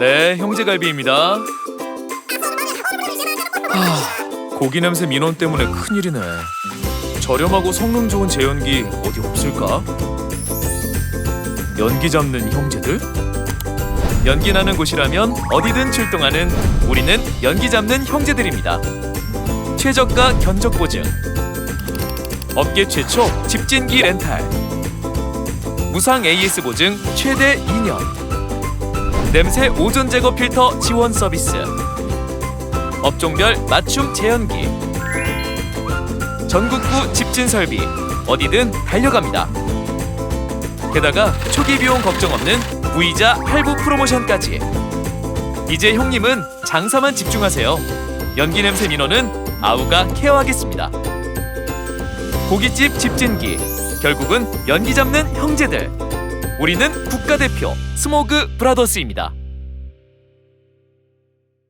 네, 형제갈비입니다. 하, 고기 냄새 민원 때문에 큰일이네. 저렴하고 성능 좋은 제연기 어디 없을까? 연기 잡는 형제들? 연기 나는 곳이라면 어디든 출동하는 우리는 연기 잡는 형제들입니다. 최저가 견적 보증. 업계 최초 집진기 렌탈. 무상 AS 보증 최대 2년. 냄새 오존 제거 필터 지원 서비스. 업종별 맞춤 제연기. 전국구 집진 설비 어디든 달려갑니다. 게다가 초기 비용 걱정 없는 무이자 할부 프로모션까지. 이제 형님은 장사만 집중하세요. 연기 냄새 민원은 아우가 케어하겠습니다. 고깃집 집진기 결국은 연기 잡는 형제들. 우리는 국가대표 스모그 브라더스입니다.